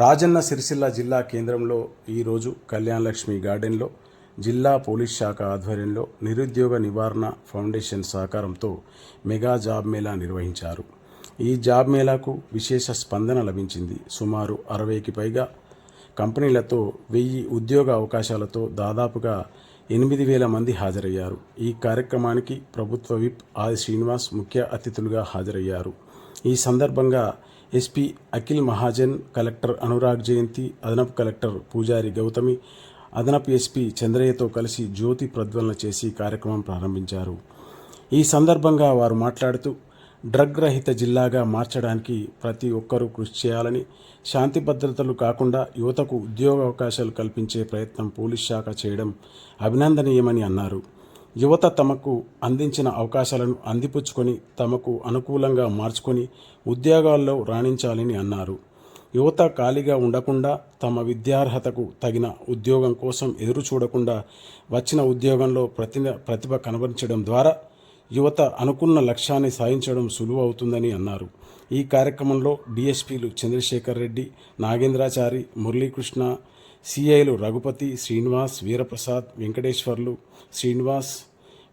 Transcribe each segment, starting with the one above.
రాజన్న సిరిసిల్ల జిల్లా కేంద్రంలో ఈరోజు కళ్యాణ లక్ష్మి గార్డెన్లో జిల్లా పోలీస్ శాఖ ఆధ్వర్యంలో నిరుద్యోగ నివారణ ఫౌండేషన్ సహకారంతో మెగా జాబ్ మేళా నిర్వహించారు. ఈ జాబ్ మేళాకు విశేష స్పందన లభించింది. సుమారు అరవైకి పైగా కంపెనీలతో వెయ్యి ఉద్యోగ అవకాశాలతో దాదాపుగా ఎనిమిది వేల మంది హాజరయ్యారు. ఈ కార్యక్రమానికి ప్రభుత్వ విప్ ఆది శ్రీనివాస్ ముఖ్య అతిథులుగా హాజరయ్యారు. ఈ సందర్భంగా ఎస్పీ అఖిల్ మహాజన్ కలెక్టర్ అనురాగ్ జయంతి అదనపు కలెక్టర్ పూజారి గౌతమి అదనపు ఎస్పీ చంద్రయ్యతో కలిసి జ్యోతి ప్రజ్వలన చేసి కార్యక్రమం ప్రారంభించారు. ఈ సందర్భంగా వారు మాట్లాడుతూ డ్రగ్ రహిత జిల్లాగా మార్చడానికి ప్రతి ఒక్కరూ కృషి చేయాలని శాంతి భద్రతలు కాకుండా యువతకు ఉద్యోగ అవకాశాలు కల్పించే ప్రయత్నం పోలీస్ శాఖ చేయడం అభినందనీయమని అన్నారు. యువత తమకు అందించిన అవకాశాలను అందిపుచ్చుకొని తమకు అనుకూలంగా మార్చుకొని ఉద్యోగాల్లో రాణించాలని అన్నారు. యువత ఖాళీగా ఉండకుండా తమ విద్యార్హతకు తగిన ఉద్యోగం కోసం ఎదురు చూడకుండా వచ్చిన ఉద్యోగంలో ప్రతి ప్రతిభ కనబరించడం ద్వారా యువత అనుకున్న లక్ష్యాన్ని సాధించడం సులువు అవుతుందని అన్నారు. ఈ కార్యక్రమంలో డిఎస్పీలు చంద్రశేఖర్ రెడ్డి నాగేంద్రాచారి మురళీకృష్ణ సిఐలు రఘుపతి శ్రీనివాస్ వీరప్రసాద్ వెంకటేశ్వర్లు శ్రీనివాస్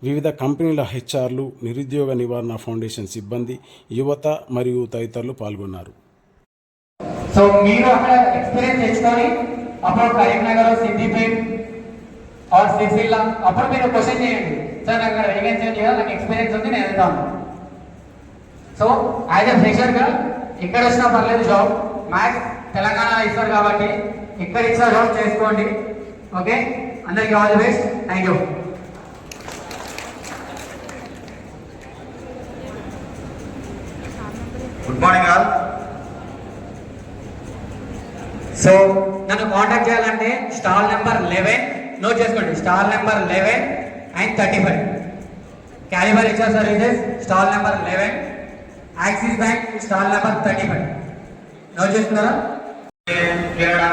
వివిధ కంపెనీల హెచ్ఆర్లు నిరుద్యోగ నివారణ ఫౌండేషన్ సిబ్బంది యువత మరియు తదితరులు పాల్గొన్నారు. సో మీరు అక్కడ ఎక్స్పీరియన్స్ తెచ్చుకొని అప్పుడు కరీంనగర్ సిద్దిపేట్ ఆర్ సిరిసిల్ల అప్పుడు మీరు క్వశ్చన్ చేయండి. సార్ నాకు అక్కడ వేకెన్సీ ఉంది కదా నాకు ఎక్స్పీరియన్స్ ఉంది నేను వెళ్తాను. సో యాజ్ ఎ ఫ్రెషర్గా ఇక్కడ వచ్చినా పర్లేదు జాబ్. మ్యాథ్స్ తెలంగాణలో ఇస్తారు కాబట్టి ఇక్కడ ఇచ్చిన జాబ్ చేసుకోండి. ఓకే? అందరికీ all the best. Thank you good morning all so నన్ను కాంటాక్ట్ చేయాలంటే స్టాల్ నెంబర్ లెవెన్ నోట్ చేసుకోండి stall number eleven and thirty five Caliber HR services stall number eleven Axis bank stall number thirty five note చేసుకున్నారా? Kerala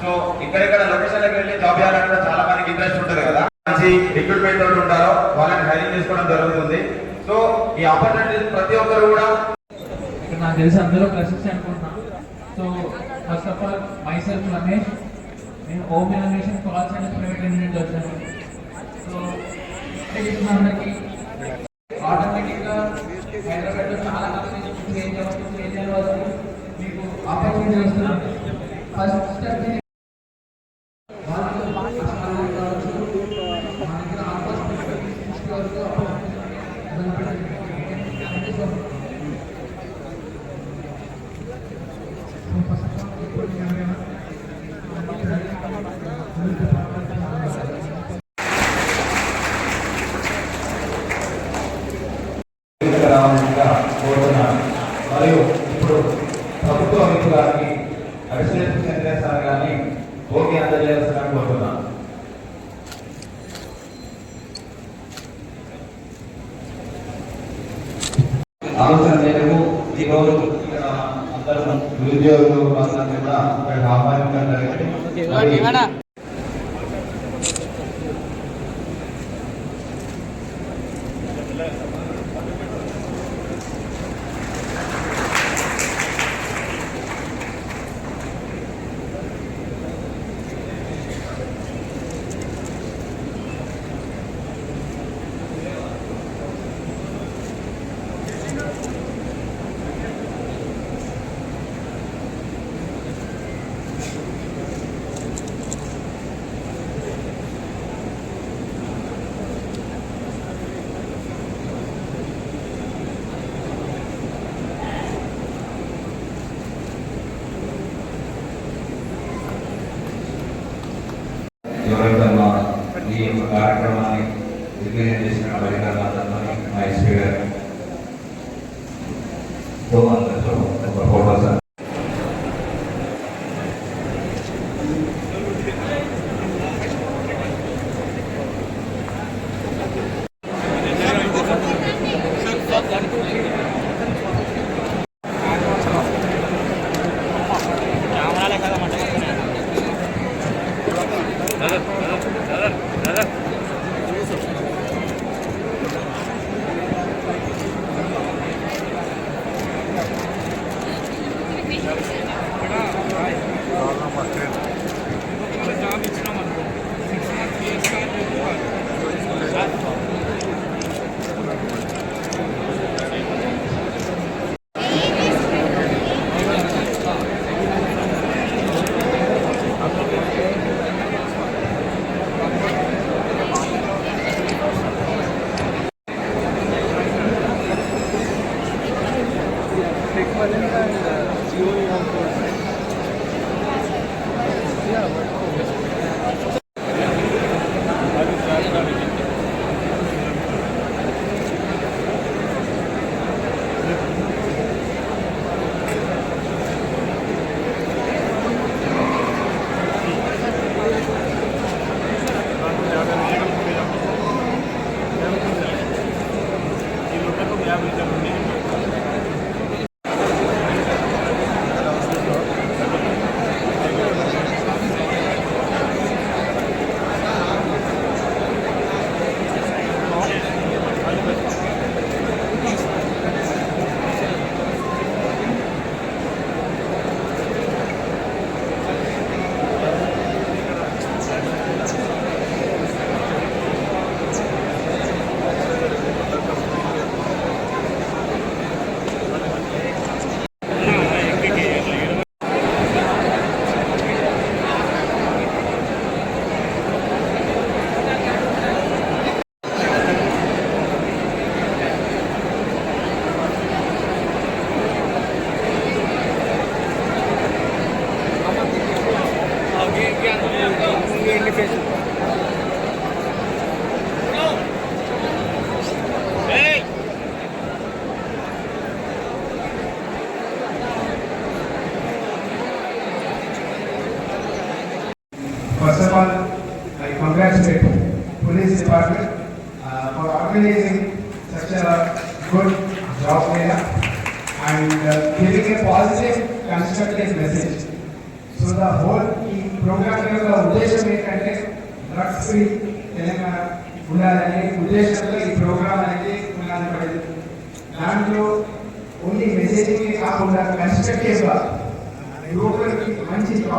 so ఇక్కడెక్కడ లొకేషన్లకు వెళ్ళి job చేయాలంటే చాలా మందికి interest ఉంటుంది కదా. మంచి రిక్రూట్మెంట్ వాళ్ళు ఉంటారో వాళ్ళని హైరింగ్ చేసుకోవడం జరుగుతుంది. సో ఈ ఆపర్చునిటీస్ ప్రతి ఒక్కరు కూడా ఇక్కడ నాకు తెలిసి అందరూ క్లసెస్ అనుకుంటున్నాను. So first of all myself Ramesh నేను home information call centre private limited వచ్చాను సో ఇక్కడ ఆటోమేటిక్గా హైదరాబాద్లో చాలా మంది చేంజ్ అవ్వచ్చు చేంజ్ అవ్వచ్చు మీకు ఆపర్చునిటీ వస్తుంది. ఫస్ట్ స్టెప్ వాళ్ళతో కస్టమర్లు కావచ్చు మన దగ్గర ఆల్మోస్ట్ సిక్స్టీ వరకు రావాల్సిందిగా కోరుతున్నాను మరియు ఇప్పుడు ప్రభుత్వ వైపు గారికి అడిషనల్ సెంటర్ సార్ గారిని ఓకే అందజేయాల్సిన కోరుతున్నాను ఆలోచన మేరకు ఈ రోజు అందరూ నిరుద్యోగులు కూడా ఆహ్వానించడం జరిగింది మరి ఎవరైతే మా ఈ యొక్క కార్యక్రమాన్ని దిగ్విజయం చేసిన అధికారులందరినీ మా ఎస్పీ గారు అందరితో ఒక photo sir. Dá uma treta.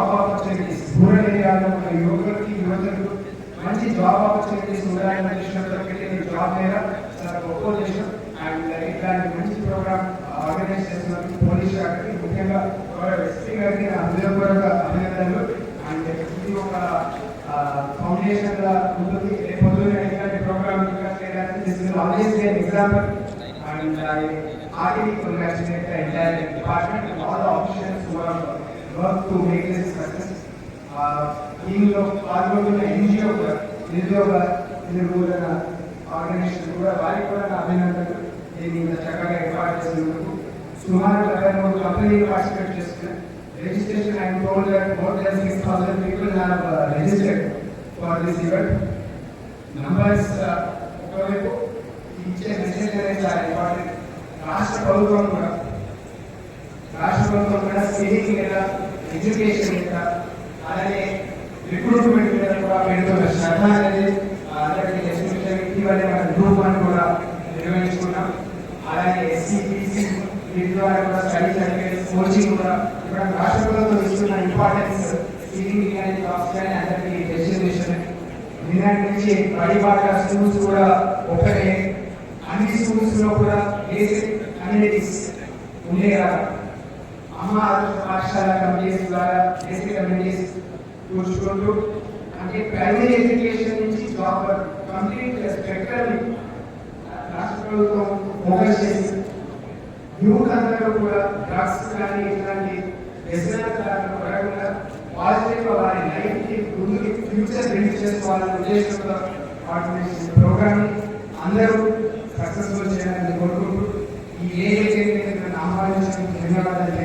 Job opportunities rural ఏరియాలో ఉన్న యువకులకి యువతలకు మంచి జాబ్ ఆపర్చునిటీస్ ఉండాలనే విషయంలో జాబ్ మీద చాలా గొప్ప అండ్ ఇట్లాంటి మంచి ప్రోగ్రామ్ ఆర్గనైజ్ చేస్తున్నందుకు పోలీస్ శాఖకి ముఖ్యంగా ఎస్పీ గారికి నా హృదయపూర్వక అభినందనలు అండ్ ఇది ఒక ఫౌండేషన్గా ఉంటుంది ఇట్లాంటి ప్రోగ్రామ్ ఇంకా చేయడానికి this always example and I heartily congratulate the entire department and all the officials who have worked to make this success. Uh, దీనిలో పాల్గొంటున్న ఎన్జిఓ నిరుద్యోగ నిర్మూలన ఆర్గనైజేషన్ కూడా వారికి కూడా నా అభినందనలు దీన్ని ఇంత చక్కగా ఏర్పాటు చేసినందుకు సుమారు డెబ్బై మూడు కంపెనీలు పార్టిసిపేట్ చేస్తున్నాయి registration and told that more than six thousand people have registered for this event numbers ఒకవైపు ఇచ్చే మెసేజ్ అనేది చాలా ఇంపార్టెంట్ రాష్ట్ర ప్రభుత్వం కూడా రాష్ట్ర ప్రభుత్వం కూడా స్కిల్లింగ్ మీద ఎడ్యుకేషన్ మీద అలాగే రిక్రూట్మెంట్ మీద కూడా పెడుతున్న శ్రద్ధ అనేది ఆ, అందరికీ ఎస్పెషల్ ఇటీవలే మన గ్రూప్ అని కూడా నిర్వహించుకున్నాం. అలాగే ఎస్సీ బీసీ వీటి ద్వారా కూడా స్టడీస్ సర్టిఫికేట్స్ కోచింగ్ కూడా ఇప్పుడు రాష్ట్ర ప్రభుత్వం ఇస్తున్న ఇంపార్టెన్స్ స్కిల్లింగ్ కానీ జాబ్స్ కానీ అందరికీ డెస్టినేషన్ నిన్నటి నుంచి బడి బాట స్కూల్స్ కూడా ఒకటే అన్ని స్కూల్స్లో కూడా బేసిక్ కమ్యూనిటీస్ ఉండేలా అమ్మ ఆదర్శ పాఠశాల కమిటీస్ ద్వారా బేసిక్ కమ్యూనిటీస్ చూసుకుంటూ అంటే ప్రైమరీ ఎడ్యుకేషన్ నుంచి జాబ్ కంప్లీట్ స్పెక్ట్రమ్ రాష్ట్ర ప్రభుత్వం ఫోకస్ చేసి యూత్ అందరూ కూడా డ్రగ్స్ కానీ ఇట్లాంటి వ్యసనాలు పడకుండా పాజిటివ్ వారి లైఫ్ ముందుకి ఫ్యూచర్ బిల్డ్ చేసుకోవాలనే ఉద్దేశంతో ఆర్గనైజేషన్ ప్రోగ్రామ్ అందరూ సక్సెస్ఫుల్ చేయాలని కోరుకుంటూ ఈ ఏదైతే నన్ను ఆహ్వానించిన ధన్యవాదాలు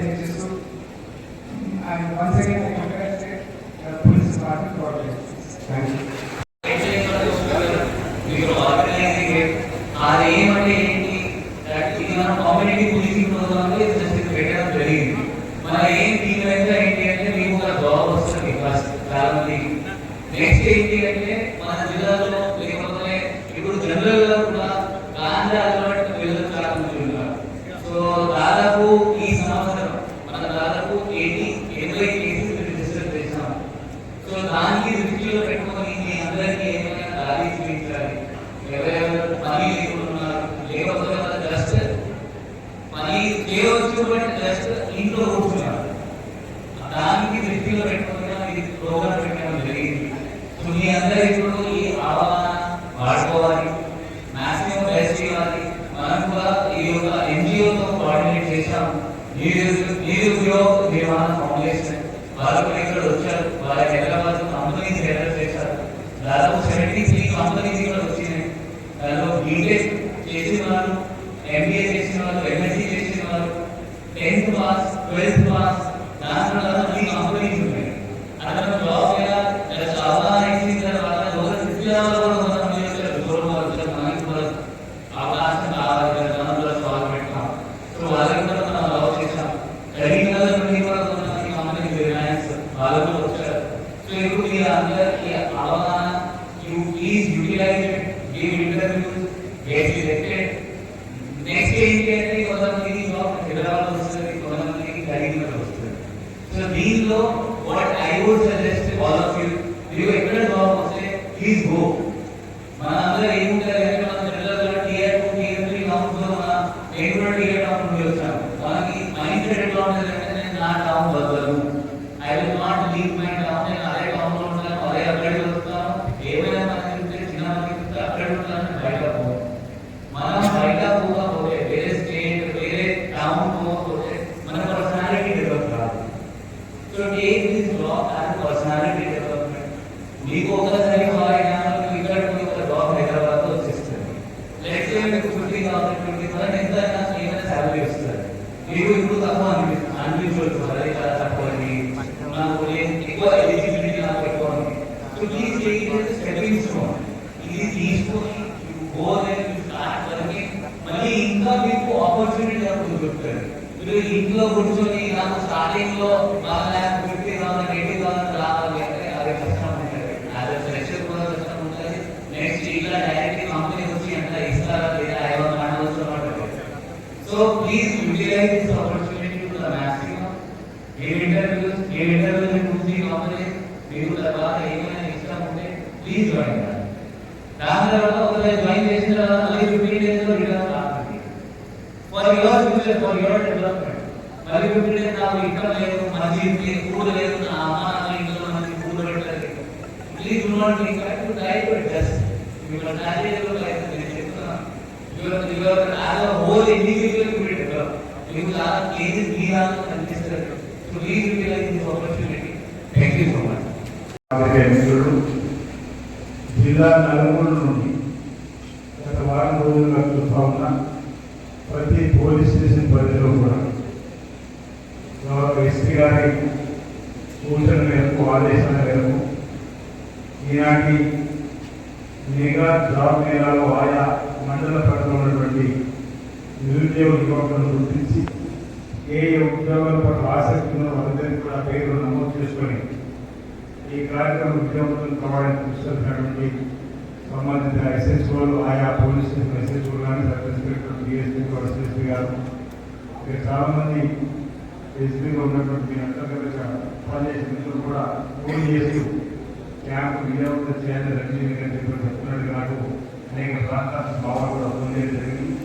and once again I congratulate the police department for this. Thank you. libro tenth pass twelfth pass dance वाला तो नहीं माफो नहीं होते। अगर మన అందరూ ఏముంటారు అంటే మన పిల్లలు టీఆర్ టూ టీఆర్ త్రీ టౌన్స్లో మన నేను కూడా టీఆర్ టౌన్ నుండి వచ్చాను మనకి మైండ్ సెట్ ఎట్లా ఉంటుంది అంటే నేను నా టౌన్ వదలను I will not leave my town నేను అదే టౌన్లో ఉంటాను అదే అక్కడికి వస్తాను ఏమైనా మనకి ఉంటే చిన్న మనకి అక్కడ ఉంటాను బయట పోను మనం బయట పోకపోతే వేరే స్టేట్ వేరే టౌన్ పోకపోతే మన పర్సనాలిటీ డెవలప్ కాదు so take this job as personality development మీకు ఒకసారి ఫారెన్ మీకు ఇక్కడ మీకు ఒక జాబ్ హైదరాబాద్లో వచ్చేస్తుంది లెట్స్ సే మీకు ఫిఫ్టీ థౌసండ్ ట్వంటీ థౌసండ్ ఎంత అయినా ఏమైనా శాలరీ వస్తుంది మీకు ఇప్పుడు తక్కువ అనిపి అనిపించవచ్చు అది చాలా తక్కువ అని నాకు నేను ఎక్కువ ఎలిజిబిలిటీ నాకు ఎక్కువ ఉంది so please take it stepping stone ఇది తీసుకొని గో దెన్ స్టార్ట్ వర్కింగ్ మళ్ళీ ఇంకా మీకు ఆపర్చునిటీ అప్పుడు దొరుకుతుంది మీరు ఇంట్లో కూర్చొని నాకు స్టార్టింగ్లో one lakh fifty thousand eighty thousand రావాలి అంటే అది కష్టం ఉంటుంది యాజ్ ఫ్రెషర్ కూడా కష్టం ఉంటుంది నెక్స్ట్ ఇలా డైరెక్ట్ కంపెనీ వచ్చి ఎంత ఇస్తారా లేదా ఐదు వందల so please utilise this opportunity to the maximum a interviews a interviews గురించి కంపెనీ మీరు తర్వాత ఏమైనా ఇష్టం ఉంటే ప్లీజ్ జాయిన్ దాని తర్వాత ఒకవేళ జాయిన్ చేసిన తర్వాత మళ్ళీ ఫిఫ్టీన్ డేస్లో రిటర్న్ రావాలి for your future for your development మళ్ళీ ఫిఫ్టీన్ నాకు లేదు మంచి ఫుడ్ లేదు నా ఇంట్లో పెట్టలేదు please do not think to try to adjust నేను చెప్తున్నాను హోల్ ఇండివిజువల్ మీకు so please utilise this opportunity thank you so much మిత్రులు జిల్లా నలుగురు నుండి గత వారం రోజులుగా చూస్తా ఉన్న ప్రతి పోలీస్ స్టేషన్ పరిధిలో కూడా ఎస్పీ గారి సూచన మేరకు ఆదేశాల మేరకు ఈనాటి మెగా జాబ్ మేళాలో ఆయా మండల పట్ల ఉన్నటువంటి నిరుద్యోగ యువకులను గుర్తించి ఏ ఉద్యోగాల పట్ల ఆసక్తి ఉన్న వారందరికీ కూడా పేరు నమోదు చేసుకొని ఈ కార్యక్రమం విజయవంతం కావాలని కృషి చేసినటువంటి సంబంధిత ఎస్ఎస్ఓలు ఆయా పోలీస్ స్టేషన్ ఎస్ఎస్ఓలు కానీ సబ్ ఇన్స్పెక్టర్ డిఎస్పీ ఎస్ఎస్పీ గారు ఇక్కడ చాలామంది ఎస్పీగా ఉన్నటువంటి మీ అంతర్గతంగా పనిచేసే మిత్రులు కూడా ఫోన్ చేస్తూ క్యాంప్ విజయవంతం చేయాలని రంజీవి గారు చెప్పి చెప్తున్నాడు నాకు అనేక ప్రాంతాల భావాలు కూడా ఫోన్ చేయడం జరిగింది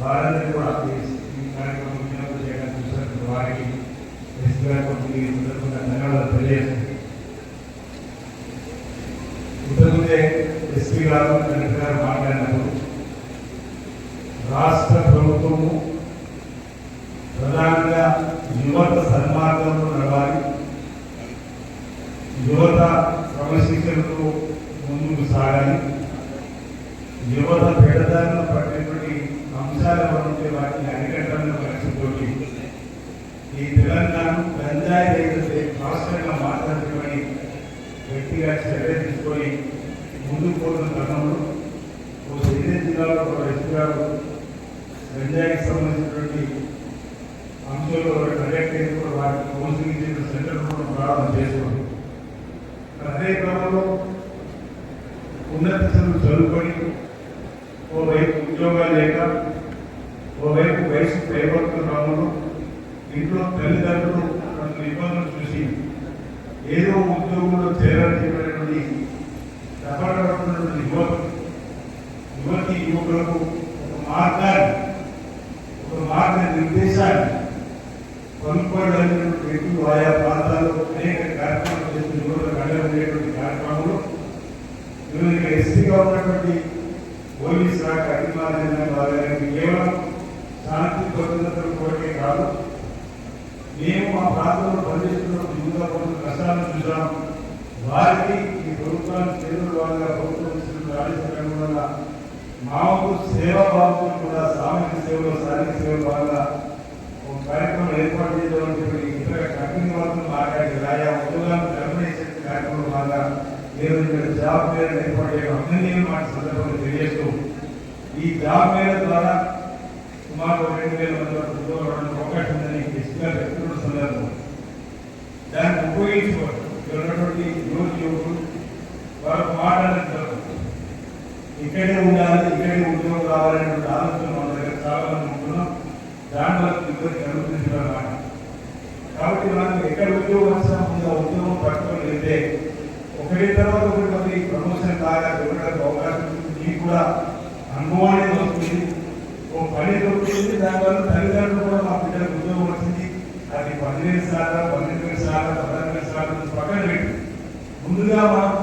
వారందరూ కూడా ఈ- ఈ కార్యక్రమం విజయవంతం చేయడానికి చూసినటువంటి వారికి ఎస్పీ గారు కొన్ని సందర్భంగా ధన్యవాదాలు తెలియజేస్తుంది ఇంతకుముందే ఎస్పీ గారు కలెక్టర్ గారు మాట్లాడినప్పుడు రాష్ట్ర ప్రభుత్వము ప్రధానంగా యువత సన్మార్గంలో నడవాలి యువత క్రమశిక్షణతో ముందుకు సాగాలి యువత పెడదారులు పట్టినటువంటి అంశాల ఉంటే వాటిని అరికట్టడంలో లక్ష్యంతో ఈ తెలంగాణ గంజాయి రైతులే రాష్ట్రంగా మాట్లాడుతున్నని వ్యక్తిగా చర్య తీసుకొని ముందుకు పోతున్న క్రమంలో ఓ సిద్దిపేట జిల్లాలో ఒక వ్యక్తి గారు గంజాయికి సంబంధించినటువంటి అంశంలో కలెక్ట్ చేసి కూడా వారికి కౌన్సిలింగ్ చేసిన సెంటర్ కూడా ప్రారంభం చేసుకోండి అదే క్రమంలో ఉన్నత చదువుకొని ఓవైపు ఉద్యోగాలు లేక ఓవైపు వయసు పైబడుతున్న క్రమంలో ఇంట్లో తల్లిదండ్రులు కొన్ని ఇబ్బందులు చూసి ఏదో ఉద్యోగంలో చేరాలని చెప్పినటువంటి తప్పబడుతున్నటువంటి యువత యువతి యువకులకు ఒక మార్గాన్ని ఒక మార్గ నిర్దేశాన్ని కొనుక్కోవడానికి వ్యక్తులు ఆయా ప్రాంతాల్లో అనేక కార్యక్రమాలు చేసిన యువతకు అండగా ఉండేటువంటి కార్యక్రమంలో మీరు ఎస్సీగా ఉన్నటువంటి పోలీస్ శాఖ అధికారులు వారికి కేవలం శాంతి భద్రతల కోరికే కాదు మేము మా ప్రాంతంలో పనిచేస్తున్న యువత కొంత కష్టాలను చూసాం వారికి ఈ ప్రభుత్వాన్ని చేతుల ద్వారా ప్రభుత్వం ఇస్తున్న ఆదేశాల అనుగుణంగా మాకు సేవ భావంతో కూడా సామాజిక సేవలో సాధిక సేవ భాగంగా ఒక కార్యక్రమం ఏర్పాటు చేద్దామని చెప్పి ఇతర కంపెనీ వాళ్ళతో మాట్లాడి ఆయా ఉద్యోగాలను నిర్ణయించే కార్యక్రమం కార్యక్రమంలో భాగంగా నేను ఇక్కడ జాబ్ మేర ఏర్పాటు చేయడం అభినందనీయం మాట సందర్భంగా తెలియజేస్తూ ఈ జాబ్ మేర ద్వారా సుమారు రెండు వేల మంది వరకు ఉద్యోగాలు అవకాశం ఉందని ఎస్పీగా చెప్తున్న సందర్భం దాన్ని ఉపయోగించుకోవాలి ఉన్నటువంటి యువతి యువకులు వారు మాట్లాడడం ఇక్కడే ఉండాలి ఇక్కడే ఉద్యోగం కావాలనే ఆలోచన మన దగ్గర చాలా మంది ఉంటున్నాం. దాంట్లో ఇబ్బంది కలుగుతుంది కాబట్టి మనం ఎక్కడ ఉద్యోగం వచ్చినా ముందు ఉద్యోగం పట్టుకొని వెళ్తే ఒకరి తర్వాత ఒకటి మంది ప్రమోషన్ లాగా దొరకడానికి అవకాశం ఉంటుంది. మీకు కూడా అనుభవాన్ని వస్తుంది. ఓ పని దొరుకుతుంది దానివల్ల తల్లిదండ్రులు కూడా మా బిడ్డలకు ఉద్యోగం వచ్చింది. అది పదిహేను సార్లు పన్నెండు వేల శాతం పదహారు సార్లు పక్కన పెట్టి ముందుగా మనం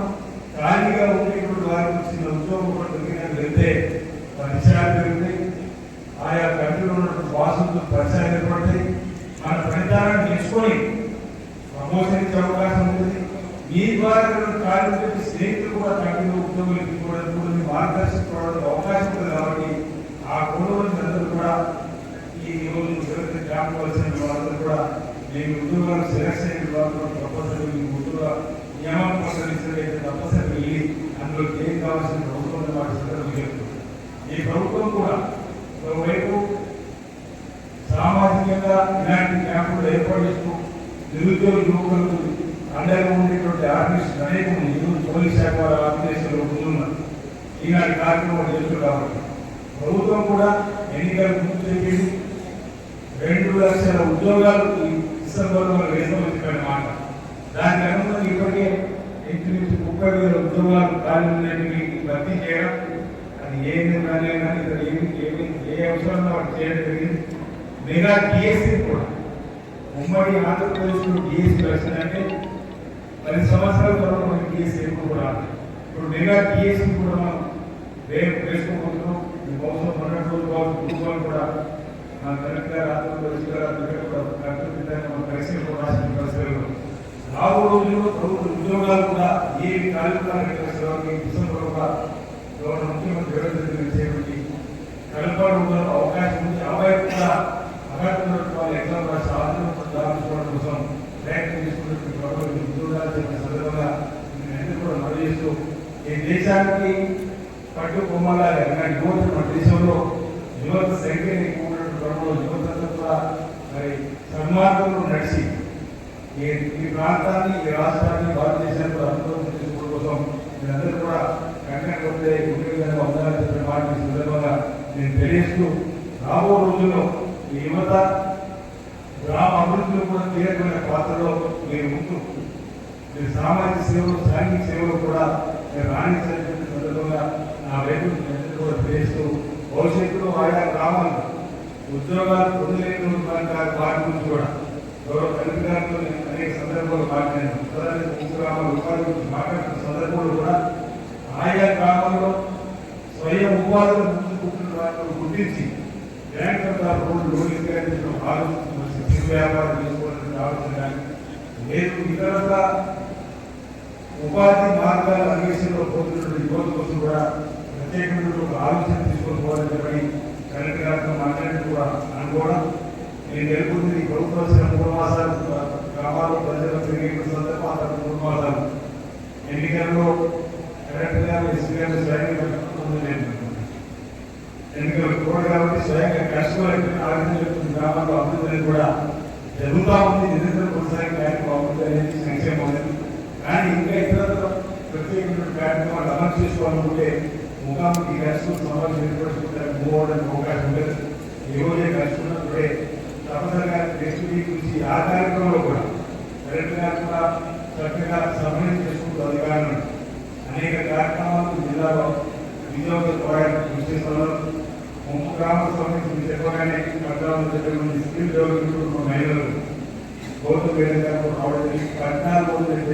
ఖాళీగా ఉండేటువంటి వారికి వచ్చిన ఉద్యోగం కూడా దొరికినట్టు వెళ్తే పరిచయాలు పెరుగుతాయి ఆయా కంట్రీలో ఉన్నటువంటి వాసులతో పరిచయాలు ఏర్పడతాయి మన ఫలితాలను నేర్చుకొని ప్రమోషన్ అవకాశం ఉంటుంది మీ ద్వారా కార్యక్రమం స్నేహితులు కూడా తగ్గిన ఉద్యోగులు ఇవ్వడానికి కూడా మీ మార్గదర్శించుకోవడానికి అవకాశం ఉంటుంది కాబట్టి ఆ కుటుంబం అందరూ కూడా ఈ రోజు ఎవరైతే జాబ్ వచ్చిన వాళ్ళందరూ కూడా మేము ఉద్యోగాలు సెలెక్ట్ అయిన వాళ్ళు తప్పనిసరి ముందుగా ఉద్యోగ నియమాలు అనుసరించినట్లయితే తప్పనిసరి వెళ్ళి అందులో ఏం కావాల్సిన ప్రభుత్వం వాటి ఈ ప్రభుత్వం కూడా ఒకవైపు సామాజికంగా ఇలాంటి క్యాంపులు ఏర్పాటు చేస్తూ నిరుద్యోగ యువకులకు అండగా ఉండేటువంటి ఆర్టిస్ట్ అనేక మంది ఈరోజు పోలీస్ శాఖ వారి ఆఫీసులో ముందున్నారు ఈనాటి కార్యక్రమం చేస్తూ కాబట్టి. ప్రభుత్వం కూడా ఎన్నికల ముందు చెప్పింది రెండు లక్షల ఉద్యోగాలు ఈ డిసెంబర్లో వేసవచ్చిన మాట. దానికి అనుగుణంగా ఇప్పటికే ఇంచుమించు ముప్పై వేల ఉద్యోగాలు ఖాళీ ఉన్నటివి భర్తీ చేయడం అది ఏ నిర్ణయం కానీ ఇక్కడ ఏమి ఏ అవసరంలో వాటి చేయడం జరిగింది. మెగా టీఎస్సీ కూడా ఉమ్మడి ఆంధ్రప్రదేశ్లో డిఎస్సి వచ్చిందంటే పది సంవత్సరాల తర్వాత మనకి డిఎస్సి ఎక్కువ కూడా రాదు. ఇప్పుడు మెగా డిఎస్సి కూడా మనం రేపు వేసుకోబోతున్నాం ఈ బహుశా పన్నెండు రోజులు కావచ్చు కుటుంబాలు కూడా మన కలెక్టర్ రాత్రులు ఇక్కడ కూడా కలెక్టర్ మన పరిశీలన కూడా రాసిన పరిస్థితుల్లో రాబో రోజుల్లో ప్రభుత్వ ఉద్యోగాలు కూడా ఏ కార్యక్రమాలు నిర్వహించడానికి డిసెంబర్ కూడా గవర్నర్ ముఖ్యమంత్రి రేవంత్ రెడ్డి చేపట్టి కలపడంలో అవకాశం ఉంది ఆ వైపు కూడా అభ్యర్థులకు వాళ్ళ ఎగ్జామ్ రాసి ఆంధ్రప్రదేశ్ దాచుకోవడం కోసం ప్రయత్నం చేసుకున్నటువంటి ప్రభుత్వం ఉద్యోగాలు సందర్భంగా నేను కూడా మనవి చేస్తూ ఈ దేశానికి పట్టు కొమ్మలా ఇలాంటి యువత మన దేశంలో యువత సంఖ్య ఎక్కువ క్రమంలో యువతంతా కూడా మరి సన్మార్గంలో నడిచి ఈ ఈ ప్రాంతాన్ని ఈ రాష్ట్రాన్ని భారతదేశాన్ని కూడా అభివృద్ధి చేసుకోవడం కోసం మీరందరూ కూడా కంటే కొట్టే ఉండే విధంగా ఉండాలని చెప్పిన మాట సందర్భంగా నేను తెలియజేస్తూ రాబో రోజుల్లో ఈ యువత గ్రామ అభివృద్ధిలో కూడా కీలకమైన పాత్రలో మీరు ఉంటూ మీరు సామాజిక సేవలు సాంఘిక సేవలు కూడా నేను రాణించినటువంటి సందర్భంగా నా వైపు కూడా తెలియజేస్తూ భవిష్యత్తులో ఆయా గ్రామాలు ఉద్యోగాలు పొందలేని వారి గురించి కూడా గౌరవ కలెక్టర్ గారితో నేను అనేక సందర్భాలు మాట్లాడాను. ప్రధాన గ్రామాల ఉపాధి గురించి మాట్లాడిన సందర్భంలో కూడా ఆయా గ్రామాల్లో స్వయం ఉపాధిని ముందుకుంటున్న వాటిని గుర్తించి బ్యాంకుల తరఫున లోన్ ఇవ్వడం ఆలోచించి వ్యాపారం చేసుకోవాలని ఆలోచన కానీ లేదు ఇతరత్ర ఉపాధి మార్గాల అన్వేషణలో పోతున్న యువత కోసం కూడా ప్రత్యేకమైన ఒక ఆలోచన తీసుకొని పోవాలని చెప్పని కలెక్టర్ గారితో మాట్లాడి కూడా అనుకోవడం. నేను నెలకొంది ప్రభుత్వ వచ్చిన మూడు మాసాలు గ్రామాల్లో ప్రజలు పెరిగిన సందర్భం ఆ తర్వాత మూడు మాసాలు ఎన్నికల్లో కలెక్టర్ గారు ఎస్పీ గారు సరైన నేను ఎన్నికలు కూడా కాబట్టి స్వయంగా కష్టపడి ఆలోచన గ్రామాల్లో అభివృద్ధి అనేది కూడా జరుగుతూ ఉంది. నిరంతరం కొనసాగే కార్యక్రమం అభివృద్ధి అనేది సంక్షేమం అనేది. కానీ ఇంకా ఇతర ప్రత్యేకమైన కార్యక్రమాలు అమలు చేసుకోవాలనుకుంటే ముఖాముఖి కష్టం సమాజం ఏర్పరచుకుంటానికి మూవ్ అవడానికి అవకాశం ఉండదు. ఈ రోజే కష్టపడినప్పుడే తప్పనిసరిగా నెక్స్ట్ వీక్ నుంచి ఆ కార్యక్రమంలో కూడా కలెక్టర్ గారు కూడా చక్కగా సమన్వయం చేసుకుంటూ అధికారులను అనేక కార్యక్రమాలు జిల్లాలో విజయవంతం పోవడానికి కృషి చేస్తున్నారు ముంపు చెప్పగానే పట్టణంలో చెప్పిన స్కిల్ డెవలప్మెంట్ మహిళలు గౌతమ్ రావడం పద్నాలుగు